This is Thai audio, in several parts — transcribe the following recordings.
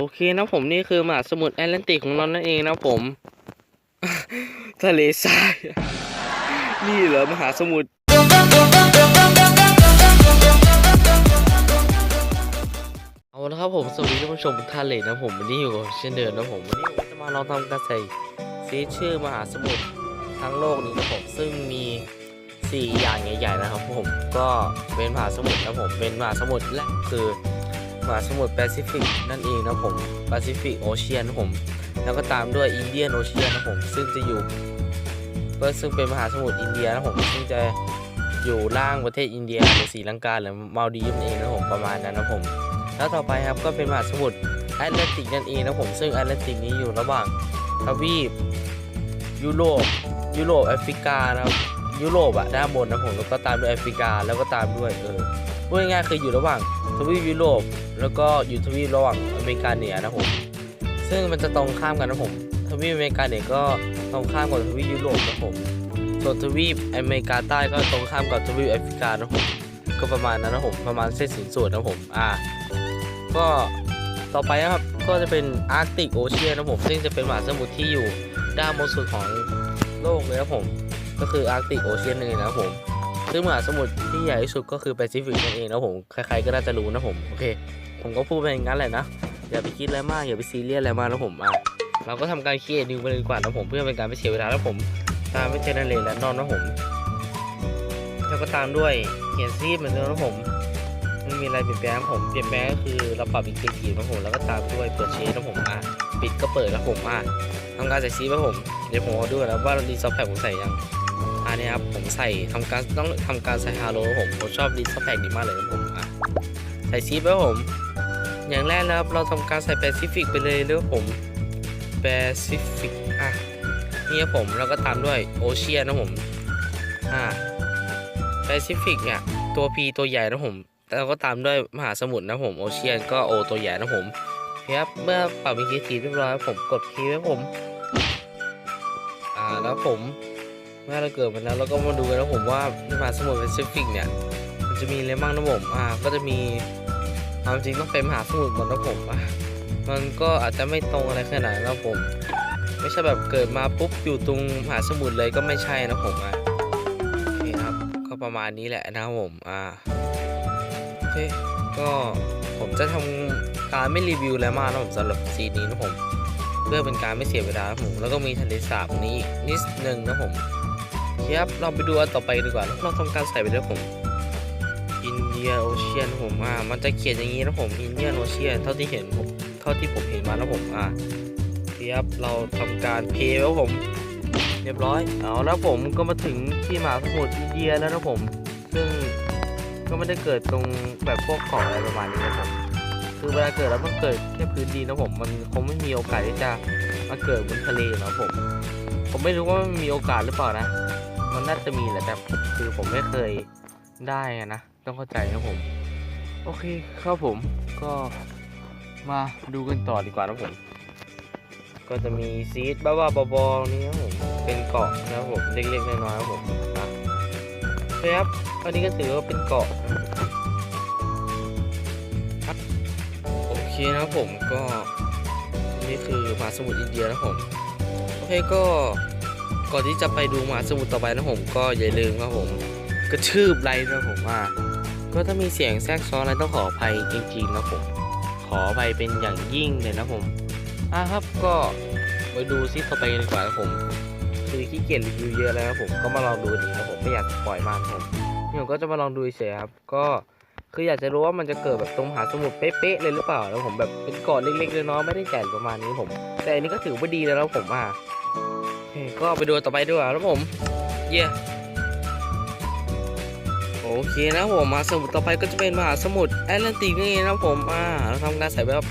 โอเคนะผมนี่คือมหาสมุทรแอตแลนติกของเรานั่นเองนะผม ทะเลทราย นี่เหรอมหาสมุทรเอาละครับผมสวัสดีท่านผู้ชมทุกท่านเลยนะผมวันนี้อยู่กับเช่นเดิมนะผมวันนี้ผมจะมาลองทำการใส่ฟีเจอมหาสมุทรทั้งโลกนี้นะผมซึ่งมีสี่อย่างใหญ่ๆนะครับผมก็เป็นมหาสมุทรนะผมเป็นมหาสมุทรแรกคือ มหาสมุทรแปซิฟิกนั่นเองนะผมแปซิฟิกโอเชียนผม แล้วก็ตามด้วยอินเดียนโอเชียนนะผม ซึ่งจะอยู่เซึ่งเป็นมหาสมุทรอินเดียนะผมซึ่งจะอยู่ล่างประเทศอินเดียหรือศรีลังกาหรือมาลดีฟนั่นเองนะผมประมาณนั้นนะผม แล้วต่อไปครับก็เป็นมหาสมุทรแอตแลนติกนั่นเองนะผมซึ่งแอตแลนติกนี้อยู่ระหว่างทวีปยุโรปยุโรปแอฟริกานะครับยุโรปอะด้านบนนะผมแล้วก็ตามด้วยแอฟริกาแล้วก็ตามด้วยเออพูดง่ายๆคืออยู่ระหว่าง ทวีปยุโรปแล้วก็อยู่ทวีประหว่างอเมริกาเหนือนะผม ซึ่งมันจะตรงข้ามกันนะผมทวีปอเมริกาเหนือก็ตรงข้ามกับทวีปยุโรปนะผม ส่วนทวีปอเมริกาใต้ก็ตรงข้ามกับทวีปแอฟริกานะผมก็ประมาณนั้นนะผมประมาณเส้นศูนย์สูตรนะผมอ่าก็ต่อไปนะครับก็จะเป็นอาร์กติกโอเชียนนะผมซึ่งจะเป็นมหาสมุทรที่อยู่ด้านบนสุดของโลกเลยนะผม ก็คืออาร์กติกโอเชียนนั่นเองนะครับผม ซึ่งมหาสมุทรที่ใหญ่ที่สุดก็คือแปซิฟิกนั่นเองนะผม ใครๆก็น่าจะรู้นะผม โอเค ผมก็พูดไปอย่างนั้นแหละนะ อย่าไปคิดอะไรมาก อย่าไปซีเรียสอะไรมากนะผมอะเราก็ทำการเคลียร์นิวไปเลยดีกว่านะผม เพื่อเป็นการไม่เสียเวลาแล้วผม ตามไม่เจอนันเลยและนอนนะผม แล้วก็ตามด้วยเขียนซีดเหมือนเดิมนะผมไม่มีอะไรเปลี่ยนแปลงผมเปลี่ยนแปลงก็คือเราปรับอีกทีนะผม แล้วก็ตามด้วยเปิดเชนนะผมอะปิดก็เปิดนะผมอะทำการใส่ซีดนะผม เดี๋ยวผมเอด้วยแล้วว่ารีซอฟแพ็กผมใส่ยัง อันนี้ครับผมใส่ทำการต้องทำการใส่ฮาโลผมผมชอบดิสแพกดีมากเลยนะผมอะใส่ซีฟไว้ผม อย่างแรกแล้วครับเราทำการใส่แปซิฟิกไปเลยเรื่องผมแปซิฟิกอะนี่ครับผมแล้วก็ตามด้วยโอเชียนนะผมอะแปซิฟิกเนี่ยตัว P ตัวใหญ่นะผมแล้วก็ตามด้วยมหาสมุทรนะผมโอเชียนก็โอตัวใหญ่นะผมครับเมื่อปรับมีคีย์เรียบร้อยผมกดคีย์ไว้ผม อ่าแล้วผม เมื่อเราเกิดมาแล้วเราก็มาดูกันนะผมว่าในมหาสมุทรแปซิฟิกเนี่ยมันจะมีอะไรบ้างนะผมอ่าก็จะมีความจริงต้องเป็นมหาสมุทรหมดนะผมอะมันก็อาจจะไม่ตรงอะไรขนาดนั้นนะผม ไม่ใช่แบบเกิดมาปุ๊บอยู่ตรงมหาสมุทรเลยก็ไม่ใช่นะผมอะโอเคครับก็ประมาณนี้แหละนะครับผมอ่าโอเคก็ผมจะทำการไม่รีวิวอะไรมากนะผมสำหรับซีนนี้นะผมเพื่อเป็นการไม่เสียเวลาผมแล้วก็มีทะเลสาบนี้นิดนึงนะผม ครับ เราไปดูอันต่อไปดีกว่า เราทำการใส่ไปด้วผมอินเดียโอเชียนผมอ่ามันจะเขียนอย่างนี้นะผมอินเดียโอเชียนเท่าที่เห็นผมเท่าที่ผมเห็นมานะผมอ่าครับเราทำการเพย์แล้วผม เรียบร้อยเอาแล้วผมก็มาถึงที่มหาสมุทรอินเดียแล้วนะผม ซึ่งก็ไม่ได้เกิดตรงแบบพวกของอะไรประมาณนี้นะผมคือเวลาเกิดแล้วมันเกิดแค่พื้นดินนะผมมันคงไม่มีโอกาสที่จะมาเกิดบนทะเลนะผม ผมไม่รู้ว่ามันมีโอกาสหรือเปล่านะ มันน่าจะมีแหละแต่คือผมไม่เคยได้นะต้องเข้าใจนะผม โอเคครับผมก็มาดูกันต่อดีกว่านะผม ก็จะมีซีดบ้าๆบอๆนี่ครับผมเป็นเกาะนะผมเล็กๆน้อยๆครับผมอะครับอันนี้ก็ถือว่าเป็นเกาะโอเคนะผมก็นี่คือมหาสมุทรอินเดียนะผมโอเคก็ ก่อนที่จะไปดูมหาสมุทรต่อไปนะผมก็อย่าลืมครับผมกระชืบไลค์นะผมว่าก็ถ้ามีเสียงแทรกซ้อนอะไรต้องขออภัยจริงๆนะผม ขออภัยเป็นอย่างยิ่งเลยนะผมอะครับก็ไปดูซิต่อไปกันดีกว่าครับผมคือขี้เกียจรีวิวเยอะแล้วครับผมก็มาลองดูดีนะผมไม่อยากปล่อยมากผมนี่ผมก็จะมาลองดูเฉยครับก็คืออยากจะรู้ว่ามันจะเกิดแบบตรงหาสมุทรเป๊ะๆเลยหรือเปล่าแล้วผมแบบเป็นกาะเล็กๆเลยเนาะไม่ได้ใหญ่ประมาณนี้ผม แต่อันนี้ก็ถือว่าดีแล้วนะผมอะ ก็ไปดูต่อไปดีกว่าครับผม เย่โอเคนะผมมาสมุทรต่อไปก็จะเป็นมหาสมุทรแอตแลนติกนี่นะผมอ่าเราทำการใส่แบบ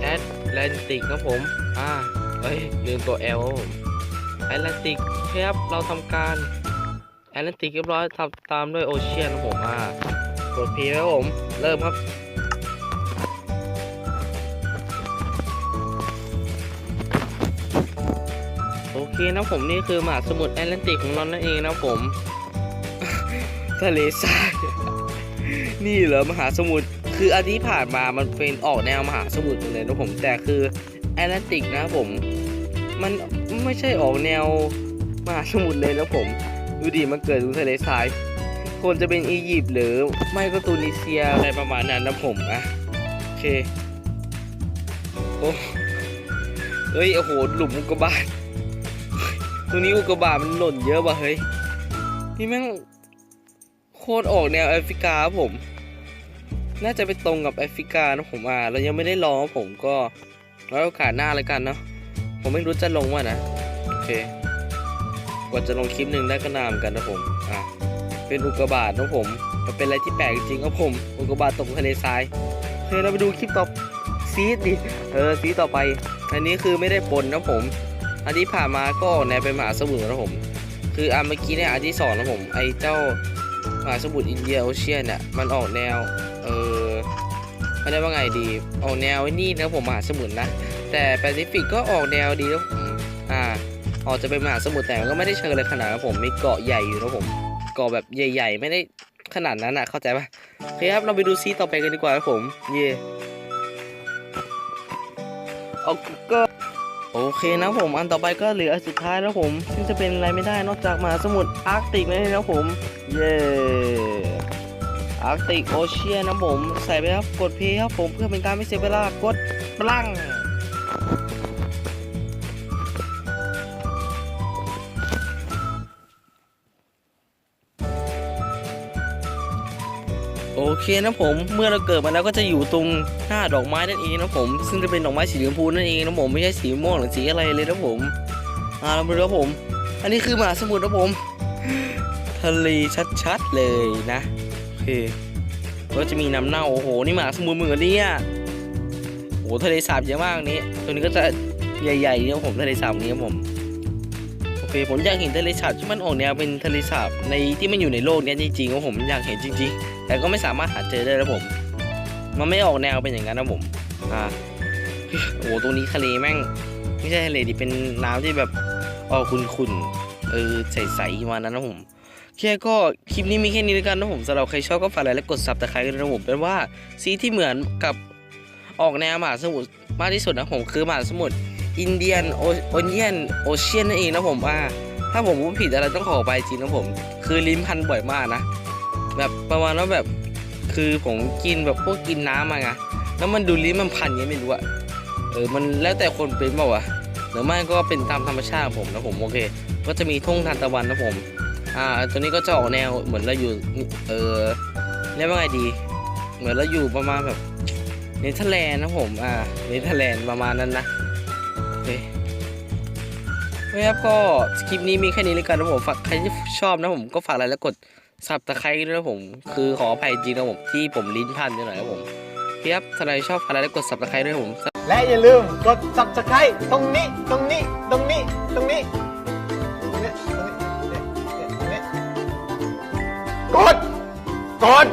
แอตแลนติกนะผมอ่าเอ้ยลืมตัว L แอตแลนติกครับเราทำการแอตแลนติกเรียบร้อยทำตามด้วยโอเชียนนะผมอ่ากด P ครับผม เริ่มครับ เคนะผมนี่คือมหาสมุทรแอตแลนติกของเรานั่นเองนะผมทะเลทรายนี่เหรอมหาสมุทรคืออันที่ผ่านมามันเป็นออกแนวมหาสมุทรเลยนะผมแต่คือแอตแลนติกนะผมมันไม่ใช่ออกแนวมหาสมุทรเลยนะผมดูดิมันเกิดตรงทะเลทรายควรจะเป็นอียิปต์หรือไม่ก็ตูนิเซียอะไรประมาณนั้นนะผมอะโอเคโอ้เฮ้ยโอ้โหหลุมอุกกาบาต ตรงนี้อุกกาบาตมันหล่นเยอะว่ะเฮ้ย นี่แม่งโคตรออกแนวแอฟริกาครับผม น่าจะไปตรงกับแอฟริกานะผมอ่าเรายังไม่ได้ลองผมก็ไว้โอกาสหน้าแล้วกันเนาะ ผมไม่รู้จะลงว่านะ โอเค กว่าจะลงคลิปหนึ่งได้ก็นามกันนะผม อะ เป็นอุกกาบาตนะผม มันเป็นอะไรที่แปลกจริงครับผม อุกกาบาตตกทะเลทรายโอเคเราไปดูคลิปต่อซีดดิ เออซีดต่อไป อันนี้คือไม่ได้ปนนะผม อันที่ผ่านมาก็ออกแนวเป็นมหาสมุทรนะผม คืออันเมื่อกี้เนี่ยอันที่สองนะผม ไอเจ้ามหาสมุทรอินเดียโอเชียนเนี่ยมันออกแนว เออไม่ได้ว่าไงดี ออกแนวนี่นะผมมหาสมุทรนะ แต่แปซิฟิกก็ออกแนวดีนะผมอ่า ออกจะเป็นมหาสมุทรแต่มันก็ไม่ได้เชิงเลยขนาดนั้นผมมีเกาะใหญ่อยู่นะผม เกาะแบบใหญ่ ๆ ไม่ได้ขนาดนั้นอะเข้าใจปะโอเคครับเราไปดูซีต่อไปกันดีกว่าครับผม เย่เอาก็ โอเคนะผมอันต่อไปก็เหลืออันสุดท้ายแล้วผม ซึ่งจะเป็นอะไรไม่ได้นอกจากมหาสมุทรอาร์กติกนั่นเองนะผม เย่อาร์กติกโอเชียนนะผม ใส่ไปครับ กดเพย์ครับผมเพื่อเป็นการไม่เสียเวลากดปลัง โอเคนะผมเมื่อเราเกิดมาแล้วก็จะอยู่ตรงหน้าดอกไม้นั่นเองนะผม ซึ่งจะเป็นดอกไม้สีชมพูนั่นเองนะผมไม่ใช่สีม่วงหรือสีอะไรเลยนะผมอ่าเรามาดูครับผม อันนี้คือมหาสมุทรนะผม ทะเลชัดๆเลยนะโอเคก็จะมีน้ำเน่าโอ้โหนี่มหาสมุทรเหมือนเนี่ยโอ้โหทะเลสาบเยอะมากนี้ตัวนี้ก็จะใหญ่ๆเนี่ยผมทะเลสาบนี้ครับผมโอเคผมอยากเห็นทะเลสาบที่มันออกแนวเป็นทะเลสาบในที่มันอยู่ในโลกเนี้ยจริงๆครับผมอยากเห็นจริงๆ แต่ก็ไม่สามารถหาเจอได้แล้วผม มันไม่ออกแนวเป็นอย่างนั้นนะผม อ่า โอ้โหตรงนี้ทะเลแม่ง ไม่ใช่ทะเลดิเป็นน้ำที่แบบออกขุ่นๆ เออใสๆมานั้นนะผมแค่ก็คลิปนี้มีแค่นี้แล้วกันนะผมสำหรับใครชอบก็ฝากไลค์และกดซับตะไคร้กันนะผมเป็นว่าสีที่เหมือนกับออกแนวมหาสมุทรมากที่สุดนะผมคือมหาสมุทรอินเดียนโอโอเนียนโอเชียนนั่นเองนะผมอ่าถ้าผมพูดผิดอะไรต้องขอไปจริงนะผม คือลิ้นพันบ่อยมากนะ แบบประมาณว่าแบบ คือผมกินแบบพวกกินน้ำมาไงแล้วมันดูลิ้นมันพันยังไงไม่รู้อะเออมันแล้วแต่คนเป็นเปล่าวะหรือไม่ก็เป็นตามธรรมชาติของผมนะผมโอเค ก็จะมีทุ่งทานตะวันนะผม อ่าตัวนี้ก็จะออกแนวเหมือนเราอยู่เออเรียกว่าไงดี เหมือนเราอยู่ประมาณแบบเนเธอร์แลนด์นะผมอ่าเนเธอร์แลนด์ประมาณนั้นนะโอเคโอเคครับก็คลิปนี้มีแค่นี้เลยกันนะผมฝากใครที่ชอบนะผมก็ฝากอะไรแล้วกด สับตะไคร้ด้วยนะผม คือขออภัยจริงนะผมที่ผมลิ้นพันนิดหน่อยนะผมเพียบถ้าใครชอบอะไรกดสับตะไคร้ด้วยผม และอย่าลืมกดสับตะไคร้ตรงนี้ตรงนี้ตรงนี้ตรงนี้ตรงนี้ตรงนี้ตรงนี้กดกด